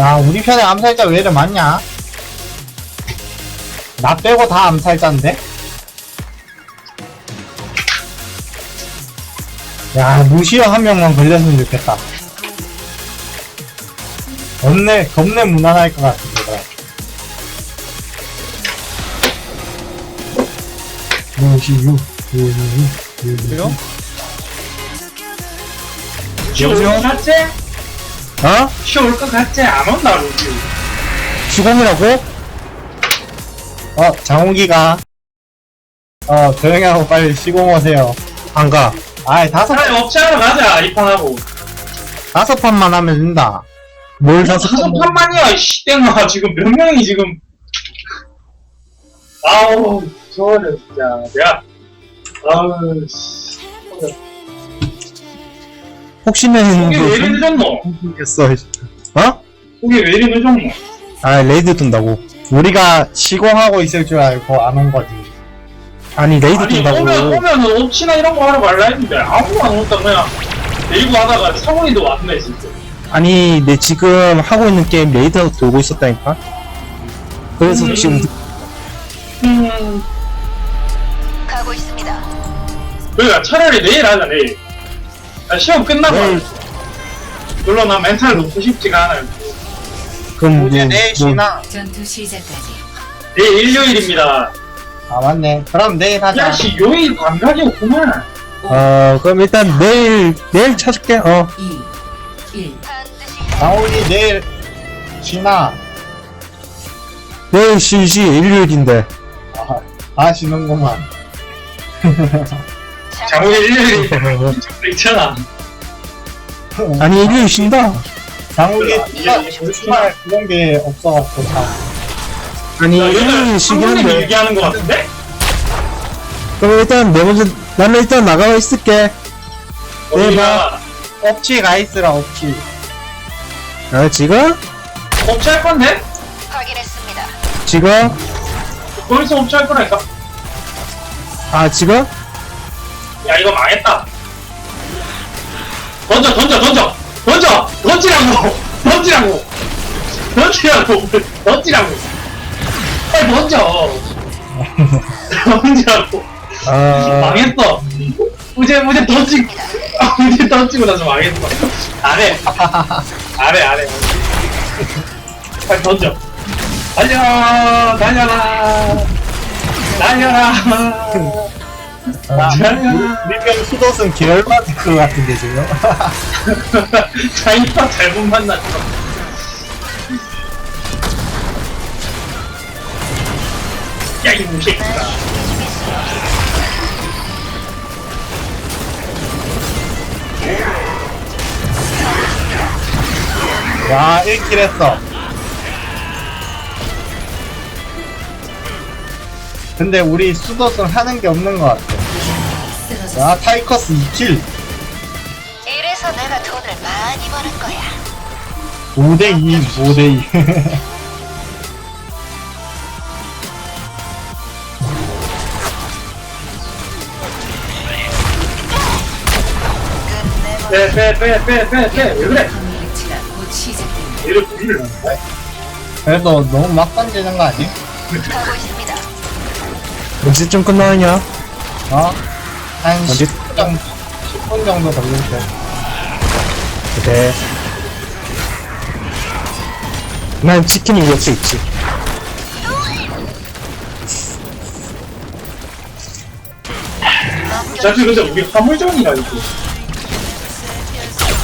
야, 우리 편에 암살자 왜 이렇게 많냐? 나 빼고 다 암살자인데? 야, 무시어 한 명만 걸렸으면 좋겠다. 겁내, 겁내 무난할 것 같은데, 그래. 무시유, 무시유, 무시유. 것 같지? 어? 쉬올 것 같지? 안 온다, 루지. 시공이라고? 어, 장훈기가. 어, 조용히 하고 빨리 시공 오세요. 안 가. 아이, 다섯, 차라리 업체하러 가자, 이 판하고. 다섯 판만 하면 된다. 뭘 다섯 다섯 판? 판만이야, 씨, 땡아. 지금 몇 명이 지금. 아우, 저거는 진짜. 내가. 아우, 씨. 혹시나 이게 왜 이리 했는데, 늦었노? 모르겠어. 어? 이게 왜 이리 늦었노? 아, 레이드 뜬다고. 우리가 시공하고 있을 줄 알고 안 온 거지. 아니, 레이드 아니, 오면, 오면은 옵치나 이런 거 하러 말라 했는데, 아무도 안 왔다, 그냥. 데이브 하다가 성훈이도 왔네, 진짜. 아니, 내 지금 하고 있는 게임 레이드 돌고 있었다니까? 그래서 음. 지금, 음, 가고 있습니다. 그러니까 차라리 내일 하자, 내일. 아, 시험 끝나고. 하자. 물론 나 멘탈 놓고 싶지가 않아요. 그럼 뭐, 내일 뭐, 쉬나? 전투 시작까지 내일 일요일입니다. 아, 맞네. 그럼 내일 하자. 야, 씨, 요일 감각이 없구만. 어, 그럼 일단 내일, 내일 찾을게, 어. 2, 1. 반드시 장훈이 내일 쉬나? 내일 쉬지 일요일인데 아, 아 쉬는구만. 장훈이 일요일이 있잖아. 아니 일요일 쉰다 장훈이 야, 주말, 그런 게 없어갖고 참. 아니 야, 일요일 쉬긴 한데 얘기하는 것 같은데? 그럼 일단 내 먼저 나는 일단 나가고 있을게 우리가 업치 가 있으라 업치. 아 지금? 업체 할 건데? 확인했습니다. 지금? 거기서 업체 할 거라니까. 아 지금? 야, 이거 망했다. 던져, 던져, 던져! 던져! 던지라고! 던지라고! 던지라고! 던지라고! 빨리 던져! 던지라고! 아 망했어! 우제, 우제 던지, 아, 우제 던지고 나서 망했어. 안 해. 안 해, 안 해. 빨리 던져. 달려! 달려라! 달려라! 아! 우리 편 수도승 계열받을 것 같은데 지금. 자이파 잘못 만났어. 야, 이 무새끼가. 와 1킬 했어. 근데 우리 수도승 하는 게 없는 것 같아. 야 타이커스 2킬. 이래서 내가 돈을 많이 버는 거야. 5대2, 5대2. 빼, 빼, 빼, 빼, 빼, 빼. 왜 그래? 매치가 곧 시작됩니다. 얘를 부리를 넣는다. 그래도 너무 막 던지는 거 아니? 가고 있습니다. 언제쯤 끝나느냐? 어? 한 언제- 10분 정도, 10분 정도 걸릴 때. 그래 난 치킨이 이길 수 있지 어차피 근데 우리 화물전이라고.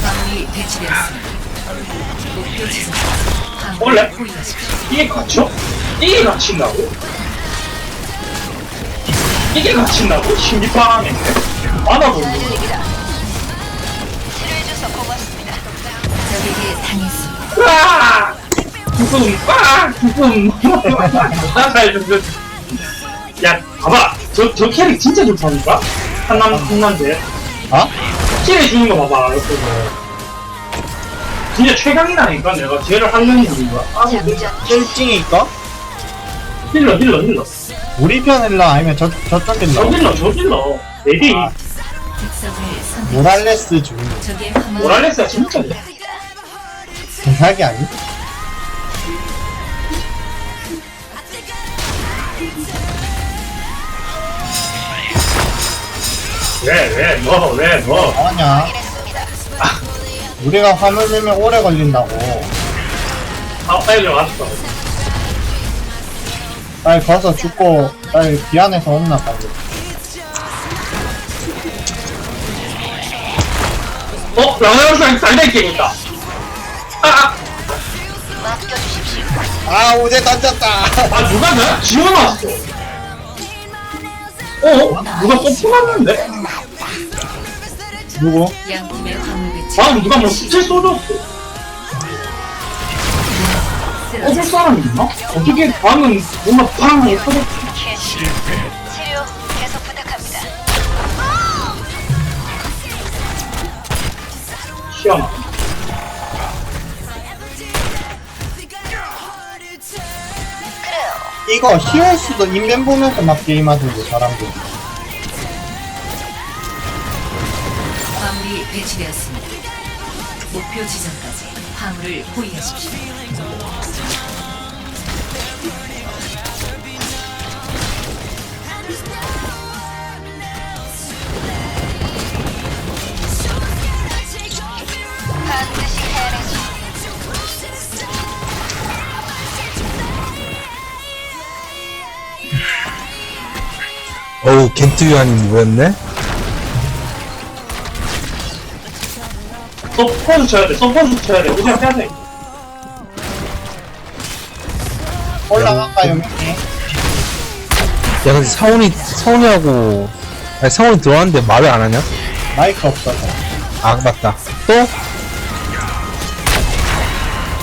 광물이 배치되었습니다. 목표 지점. 원래? 이게 갇혀? 이게 갇힌다고? 이게 갇힌다고? 와! 부품, 와! 부품. 나잘 좀, 야, 봐봐. 저, 저 캐릭 진짜 좋다니까? 한남, 한남대. 어? 캐릭 주는 거 봐봐, 옆에서. 진짜 최강이라니까, 내가 쟤를 하려는 이유가. 아, 뭐, 있거? 힐러, 힐러, 힐러. 우리 편일라 아니면 저, 저쪽 일라 저길라 저길라 레디. 아. 모랄레스 중 모랄레스가 진짜 대사기 아니? 왜왜뭐왜뭐. 아냐? 뭐. 아, 우리가 화면 내면 오래 걸린다고. 아 빨리 왔어 빨리 가서 죽고, 빨리 기안에서 온나, 빨리. 어, 라나우상 상대 끼고 있다. 아, 아, 맡겨주십시오. 아, 우제 던졌다! 아, 누가 나 지워놨어. 어? 누가 쏘풀었는데? 누구? 방금 누가 뭐 수채 쏘줬어. 쏘줄 사람 있나? 어떻게 방금 뭔가 팡 쏘줬어. 캐시. 치료 계속 부탁합니다. 그래요. 이거 히오스도 인벤 보면서 막 게임하던데, 사람들. 화물이 배치되었습니다. 목표 지점까지 화물을 호위하십시오. 반드시 해내죠. 어우, 겐트 위안이 뭐였네? 서포트 쳐야 돼, 서포트 쳐야 돼. 우리가 해야 돼. 올라갈까요? 야, 근데 사원이, 사원이하고, 아니, 사원이 들어왔는데 말을 안 하냐? 마이크 없어서. 아, 맞다. 또?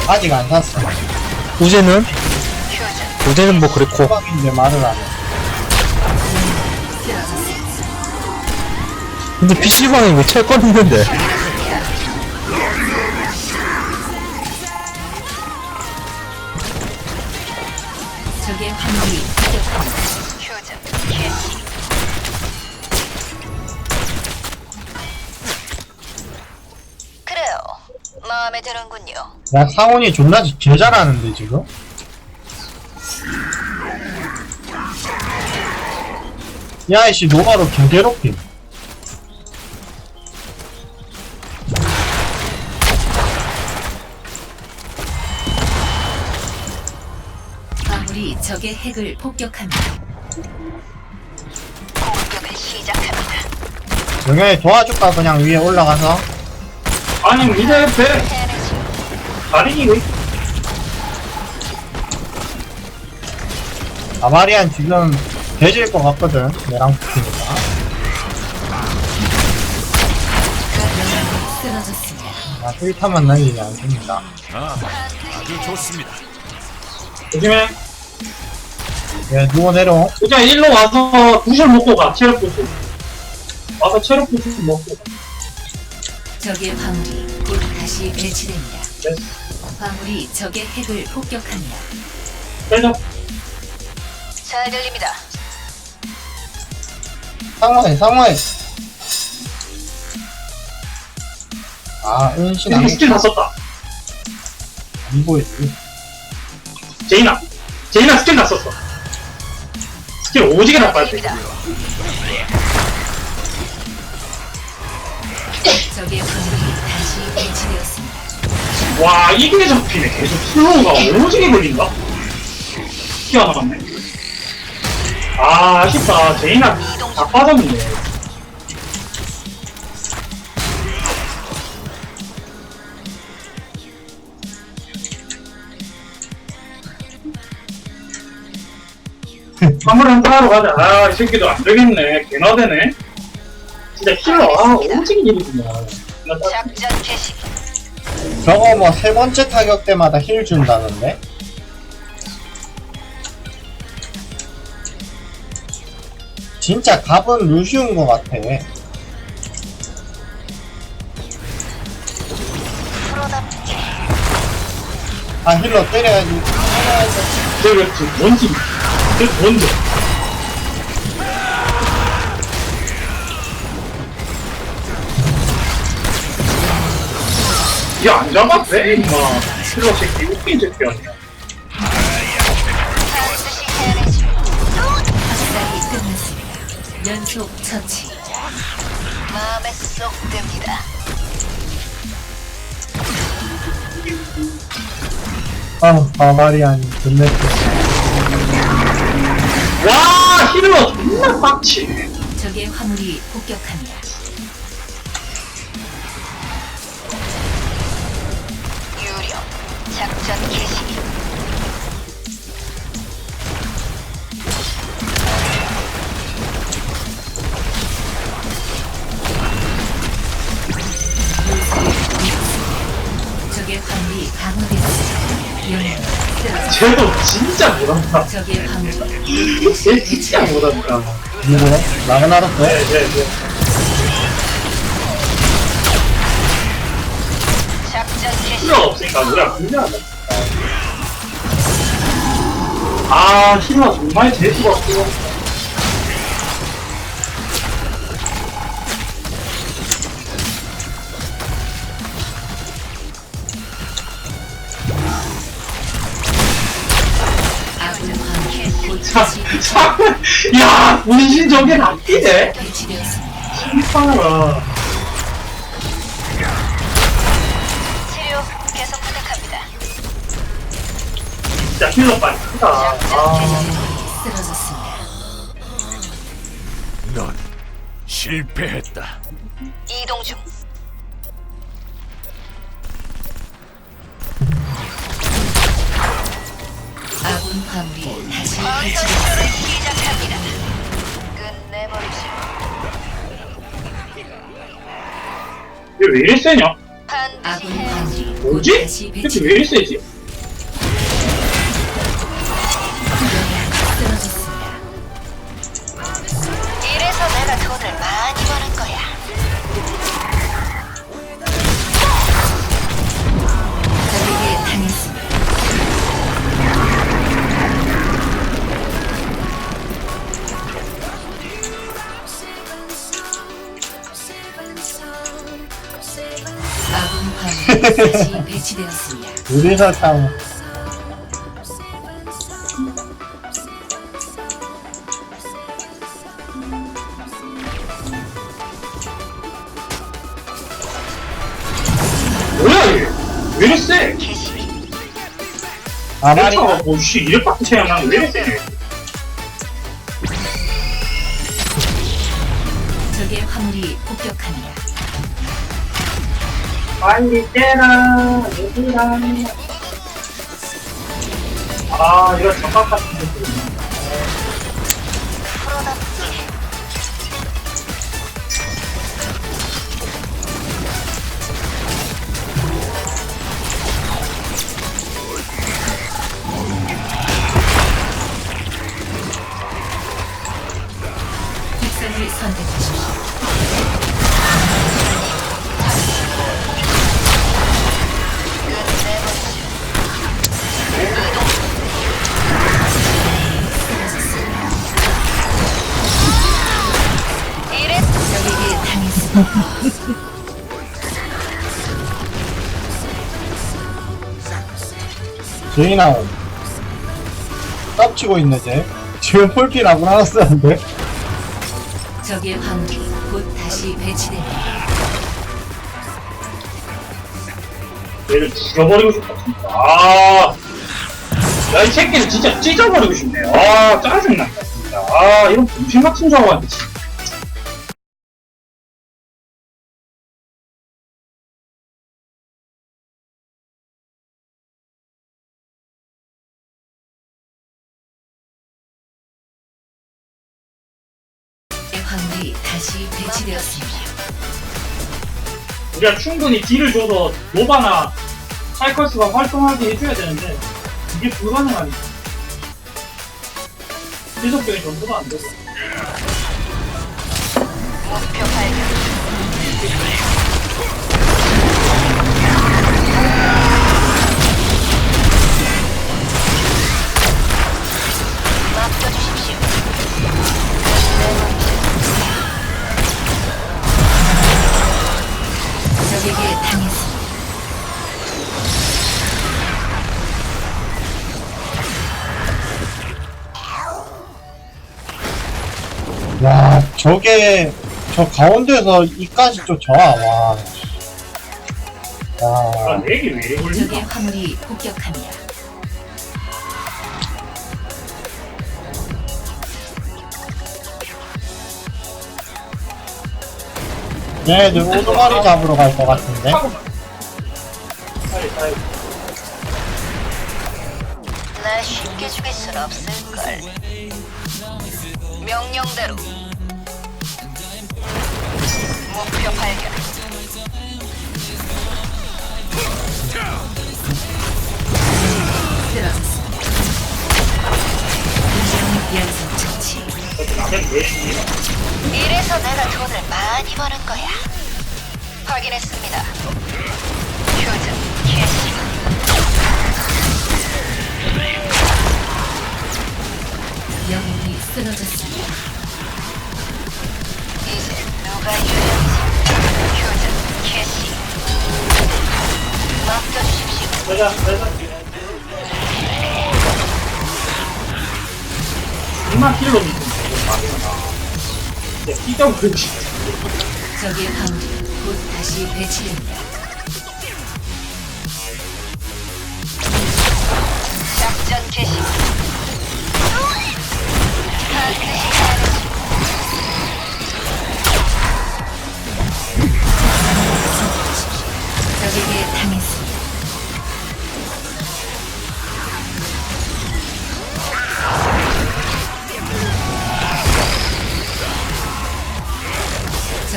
아직 안 샀어. 우제는? 휴전. 우제는 뭐 그랬고. 호박인데 말을 안 해. 근데 PC방에 왜 철권 있는데? 그래요. 마음에 드는군요. 야, 상원이 존나 개 잘하는데, 지금? 야, 이씨, 노바로 개 괴롭힘. 적의 핵을 폭격합니다. 공격을 시작합니다. 영현이 도와줄까, 그냥 위에 올라가서? 아니, 미래 배, 해내죠. 다리, 왜 아마리안 지금 돼질 것 같거든, 내랑 붙으니까. 쓰러졌습니다. 아, 1타만 날리지 않습니다. 조심해. 예, 누워 내려. 이제 일로 와서 구슬 먹고 가, 체력 구슬. 와서 체력 구슬 먹고 가. 적의 화물이 곧 다시 배치됩니다. 네. 화물이 적의 핵을 폭격합니다. 빼자. 잘 들립니다. 상호해, 상호해. 아, 은신 안 이렇게 스킬 다 썼다. 보이지. 제이나. 제이나 스킬 다 썼어. 스킬 오지게. 적의 다시 배치되었습니다. 와, 이게 잡히네. 계속 슬로우가 오지게 걸린다? 튀어나갔네. 아, 아쉽다. 제이나 다 빠졌네. 화물 한타 하러 가자. 아, 이 새끼도 안 되겠네. 개나대네. 진짜 킬러, 아, 오지게 일이구나. 나 딱- 작전 개시. 저거 뭐 세 번째 타격 때마다 힐 준다는데? 진짜 갑은 루시운 것 같아. 프로답게. 아 힐러 때려야지. 때려야지. 그렇지. 뭔지. 그 뭔지. 야안 잡았대 임마. 실로 새끼 웃긴 새끼 아니야. 연속 처치. 마음에 쏙 듭니다. 아, 바바리안 존나 와 힐러 존나 빡치 적의 화물이 폭격합니다. 유령 작전 개시. 적의 화물이 강화되었습니다. 영웅 쟤도 진짜 못한다 쟤 진짜 못한다 누구야? 나만 알았어? 네네네 작전 개시. 힐러 없으니까 우리가 불리하다 아 힐러 정말 재수가 없고 야 분신 저게 낚이네 배치되었습니다. 신파라 치료 계속 부탁합니다. 진짜 힐러 빨리 크다 아. 넌 실패했다. 이동 중. 아군 화물이 다시 건설 배치되었습니다. 치료를 시작합니다. 끝내버리죠. 얘왜 이리 세냐? 반드시 아군 해야지. 곧 뭐지? 다시 이렇게 왜. 이리 세지? 화물이 다시 배치되었습니다. 우리 사탕. 뭐야 얘? 왜 이리 세? 개시. 헬차가 뭐씨 이렇게 빡치냐 난왜 이리 세? 빨리 떼라 얘들아. 아 이거 정말 같은 데 제이나오. 깝치고 있네, 쟤. 지금 폴피 라고 하나 쓰는데? 적의 화물이 곧 다시 배치됩니다. 얘를 죽여버리고 싶다 진짜 아, 야 이 새끼는 진짜 찢어버리고 싶네 아 짜증난다 진짜 아 이런 병신 같은 저거한테 진짜 다시 배치되었습니다. 우리가 충분히 딜을 줘서 노바나 사이커스가 활동하게 해줘야 되는데 이게 불가능하니까 지속적인 전투가 안 되고 목표 발견. 적에게 당했습니다. 야, 저게 저 가운데에서 이까지 좀 좋아, 와. 아, 와. 내기 왜 이래 걸린다? 적의 화물이 폭격합니다. 얘네들 오두마리 잡으러 갈 것 같은데? 빨리, 빨리. 날 쉽게 죽일 순 없을걸. 명령대로. 목표 발견. 연속 처치. 라면 왜 이래? 이래서 내가 돈을 많이 버는 거야. 확인했습니다. 휴즈, 캐시. 영웅이 쓰러졌습니다. 이제 누가 유리한지. 휴즈, 캐시. 맡겨주십시오. 내가, 내가. 이만 킬로 밑에 네, 피점 그지. 적의 화물이 곧 다시 배치됩니다. 작전 개시. 적에게 당했습니다.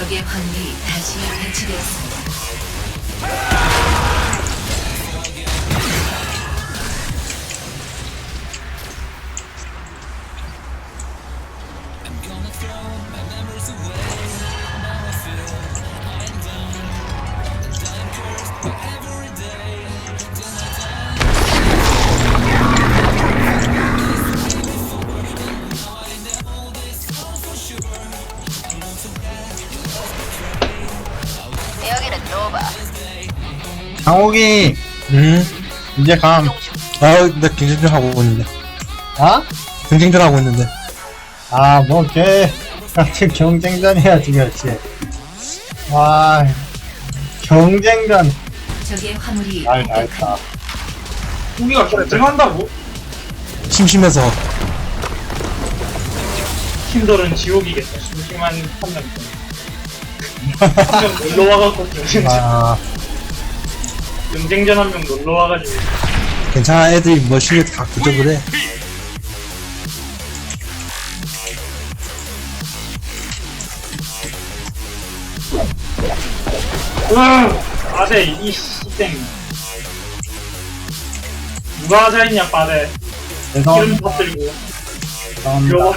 적의 화물이 다시 배치되었습니다. 강욱이, 음. 이제 감. 아, 나 경쟁전 하고 있는데. 아? 경쟁전 하고 있는데. 아, 뭐, 걔, 같이 경쟁전이야, 지금지. 와, 경쟁전. 적의 화물이 날. 날다. 우리가 경쟁한다고? 심심해서. 팀들은 지옥이겠다. 심심한. 한명 놀러 와갖고 경쟁전, 아, 경쟁전 한 명 놀러 와가지고. 괜찮아, 애들이 뭐 실력 다 그저 그래. 으, 빠데, 이 씨땡. 누가 하자 했냐. 죄송, 기름 터뜨리고. 이러고